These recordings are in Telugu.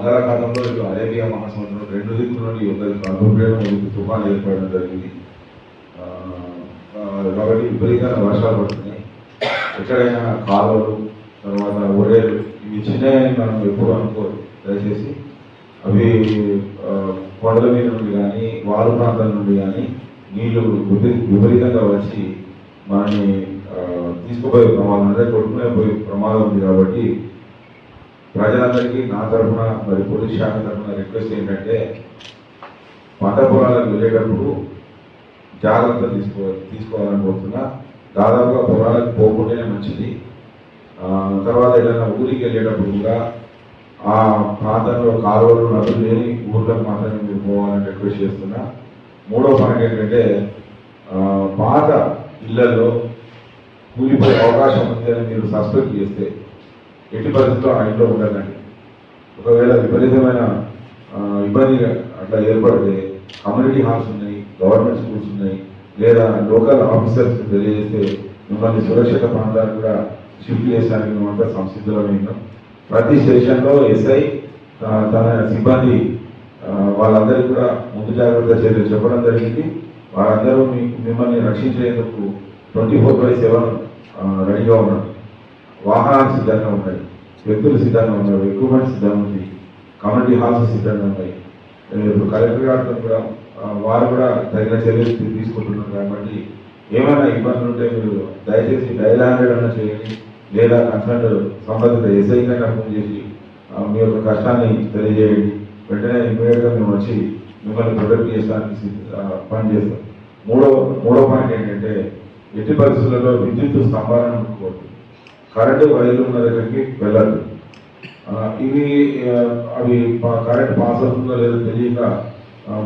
బంగాళాఖాతంలో ఇటు అరేబియా మహాసముద్రం రెండు దిక్కుల నుండి ఒక అల్పపీడనం ఒక తుఫాన్ ఏర్పడడం జరిగింది. కాబట్టి విపరీతమైన వర్షాలు పడుతున్నాయి. ఎక్కడైనా కాలువలు తర్వాత ఒరేలు ఇవి చిన్నవి మనం ఎప్పుడు అనుకోరు. దయచేసి అవి కొండల మీద నుండి కానీ వారు ప్రాంతాల నుండి కానీ నీళ్ళు విపరీతంగా వచ్చి మనని తీసుకుపోయే ప్రమాదం అంటే కొట్టుకునే పోయే ప్రమాదం ఉంది కాబట్టి ప్రజలందరికీ నా తరఫున మరి పోలీస్ శాఖ తరఫున రిక్వెస్ట్ ఏంటంటే పంట పొలాలకు వెళ్ళేటప్పుడు జాగ్రత్త తీసుకో తీసుకోవాలని కోరుతున్నా. దాదాపుగా పొలాలకు పోకుండానే మంచిది. తర్వాత ఏదైనా ఊరికి వెళ్ళేటప్పుడు కూడా ఆ ప్రాంతంలో కాలువలు నదులు లేని ఊర్లకు మాత్రమే మీరు పోవాలని రిక్వెస్ట్ చేస్తున్నా. మూడో పాయింట్ ఏంటంటే పాత ఇళ్ళలో కూలిపోయే అవకాశం ఉంది అని మీరు సస్పెక్ట్ చేస్తే ఎట్టి పరిస్థితుల్లో ఆ ఇంట్లో ఉండాలండి ఒకవేళ విపరీతమైన ఇబ్బంది అట్లా ఏర్పడితే కమ్యూనిటీ హాల్స్ ఉన్నాయి గవర్నమెంట్ స్కూల్స్ ఉన్నాయి లేదా లోకల్ ఆఫీసర్స్ తెలియజేస్తే మిమ్మల్ని సురక్షిత ప్రాంతాలు కూడా షిఫ్ట్ చేసడానికి మేమంతా సంసిద్ధులో ఉన్నాం. ప్రతి స్టేషన్లో ఎస్ఐ తన సిబ్బంది వాళ్ళందరికీ కూడా ముందు జాగ్రత్త చర్యలు చెప్పడం జరిగింది. వారందరూ మీ మిమ్మల్ని రక్షించేందుకు ట్వంటీ ఫోర్ బై సెవెన్ రెడీగా ఉన్నారు. వాహనాలు సిద్ధంగా ఉన్నాయి వ్యక్తులు సిద్ధంగా ఉన్నారు ఎక్విప్మెంట్ సిద్ధంగా ఉంది కమ్యూనిటీ హాల్స్ సిద్ధంగా ఉన్నాయి ఇప్పుడు కలెక్టర్ గారితో కూడా వారు కూడా తగిన చర్యలు తీసుకుంటున్నారు కాబట్టి ఏమైనా ఇబ్బందులు ఉంటే మీరు దయచేసి డైల్ హండ్రెడ్ అన్న చేయండి లేదా కన్సల్ట్ సంబంధిత ఎస్ఐగా ఫోన్ చేసి మీ యొక్క కష్టాన్ని తెలియజేయండి. వెంటనే ఇమీడియట్గా మేము వచ్చి మిమ్మల్ని ప్రొటెక్ట్ చేయడానికి పని చేస్తాం. మూడో మూడో పాయింట్ ఏంటంటే ఎట్టి పరిస్థితులలో విద్యుత్ స్తంభాలను ముట్టుకోవద్దు. కరెంటు వైర్లు ఉన్న దగ్గరికి వెళ్ళదు ఇవి అవి పా- కరెంట్ పాస్ అవుతుందో లేదో తెలియక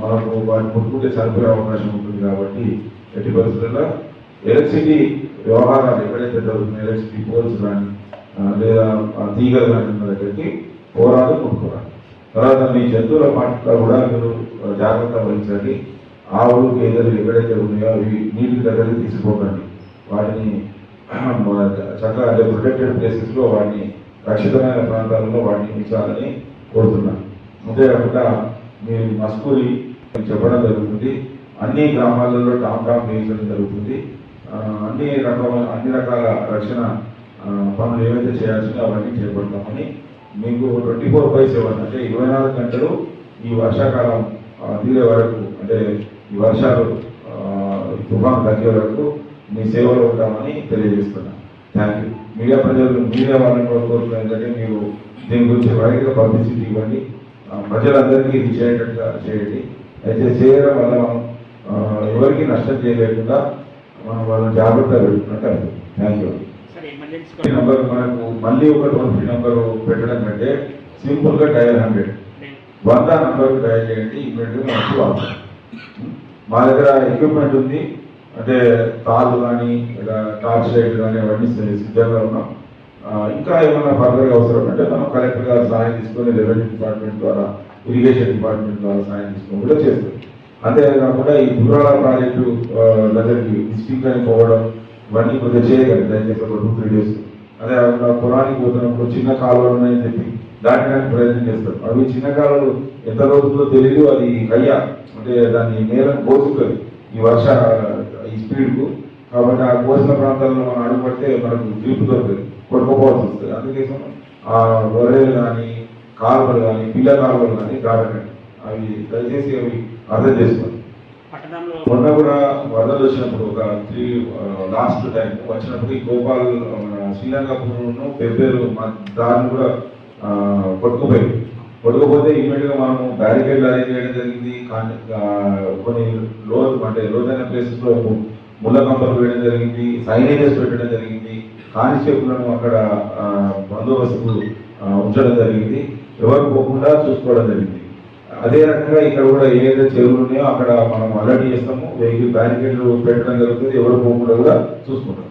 మనకు వాటిని ముట్టుకుంటే సరిపోయే అవకాశం ఉంటుంది కాబట్టి ఎట్టి పరిస్థితుల్లో ఎలక్ట్రిసిటీ వ్యవహారాలు ఎక్కడైతే జరుగుతున్నాయి ఎలక్ట్రిసిటీ పోల్స్ కానీ లేదా తీగలు కానీ ఉన్న దగ్గరికి పోరాదు ముట్టుకోరాదు తర్వాత మీ జంతువుల పట్ల కూడా మీరు జాగ్రత్త వహించండి. ఆవులు గేదెలు ఎక్కడైతే ఉన్నాయో అవి నీటి దగ్గరికి తీసుకోకండి వాటిని చక్కగా అంటే ప్రొటెక్టెడ్ ప్లేసెస్లో వాటిని రక్షితమైన ప్రాంతాలలో వాటిని ఉంచాలని కోరుతున్నాను. అంతేకాకుండా మీరు మస్కూరి చెప్పడం జరుగుతుంది. అన్ని గ్రామాలలో టామ్ టామ్ వేయించడం జరుగుతుంది. అన్ని రకాల అన్ని రకాల రక్షణ పనులు ఏవైతే చేయాల్సిందో అవన్నీ చేపడతామని మీకు ట్వంటీ ఫోర్ బై సెవెన్ అంటే ఇరవై నాలుగు గంటలు ఈ వర్షాకాలం తీరే వరకు అంటే ఈ వర్షాలు తుఫాను తగ్గే వరకు మీ సేవలో ఉంటామని తెలియజేస్తున్నాను. థ్యాంక్ యూ మీడియా ప్రజలు మీడియా వాళ్ళని కూడా కోరుతున్నారు ఏంటంటే మీరు దీని గురించి రైట్గా పబ్లిసిటీ ఇవ్వండి. ప్రజలందరికీ ఇది చేయటట్టుగా చేయండి. అయితే చేయడం వల్ల మనం ఎవరికి నష్టం చేయలేకుండా మనం వాళ్ళని జాగ్రత్తగా పెట్టుకున్నట్టు థ్యాంక్ యూ నంబర్ మనకు మళ్ళీ ఒక టోల్ ఫ్రీ నంబర్ పెట్టడం కంటే సింపుల్గా డయల్ హండ్రెడ్ వంద నంబర్ డయల్ చేయండి. ఇమ్మీడియట్గా మనకు వాడతాం మా దగ్గర ఎక్విప్మెంట్ ఉంది. అంటే తాళ్ళు కానీ లేదా టార్చ్ లైట్ కానీ అవన్నీ సిద్ధంగా ఉన్నాం. ఇంకా ఏమైనా ఫర్దర్గా అవసరం అంటే మనం కలెక్టర్ గారు సహాయం తీసుకొని రెవెన్యూ డిపార్ట్మెంట్ ద్వారా ఇరిగేషన్ డిపార్ట్మెంట్ ద్వారా సహాయం తీసుకొని కూడా చేస్తాం. అంతేకాకుండా ఈ గుర్రాల ప్రాజెక్టు దగ్గరికి స్పీకర్ పోవడం ఇవన్నీ కొద్దిగా చేయగలరు దయచేసి ఒక టూ త్రీ డేస్ అదే పొలానికి పోతున్నప్పుడు చిన్న కాలువలు ఉన్నాయని చెప్పి దాటడానికి ప్రయత్నం చేస్తారు అవి చిన్న కాలువలు ఎంత రోజుల్లో తెలియదు అది కయ్య. అంటే దాన్ని నేరం కోసుకొని ఈ వర్ష ఈ స్పీడ్కు. కాబట్టి ఆ కోసిన ప్రాంతాల్లో మనం అడుగుపడితే మనకు గ్రిప్ దొరుకుతుంది కొట్టుకోవాల్సి వస్తుంది. అందుకోసం ఆ వరేలు కానీ కాలువలు కానీ పిల్ల కాలువలు కానీ దాటకండి అవి దయచేసి అవి అర్థం చేసుకోండి. మొన్న కూడా వరదలు వచ్చినప్పుడు ఒక త్రీ లాస్ట్ టైం వచ్చినప్పుడు ఈ గోపాల్ శ్రీలంకపూర్ను పెబ్బేరు మా దాన్ని కూడా కొట్టుకుపోయింది. కొట్టుకుపోతే ఇమీడియట్గా మనము బ్యారికేడ్ అరేంజ్ చేయడం జరిగింది. కానీ కొన్ని రోజు అంటే లోతైన ప్లేసెస్లో ముళ్ళ కంపలు వేయడం జరిగింది సైనేజెస్ పెట్టడం జరిగింది. కానిస్టేబుల్లను అక్కడ బందోబస్తు ఉంచడం జరిగింది. ఎవరు పోకుండా చూసుకోవడం జరిగింది. అదే రకంగా ఇక్కడ కూడా ఏదైతే చెరువులు ఉన్నాయో అక్కడ మనం అలర్ట్ చేస్తాము. వెహికల్ బ్యారికేడ్లు పెట్టడం జరుగుతుంది. ఎవరు పోకుండా కూడా చూసుకుంటాం.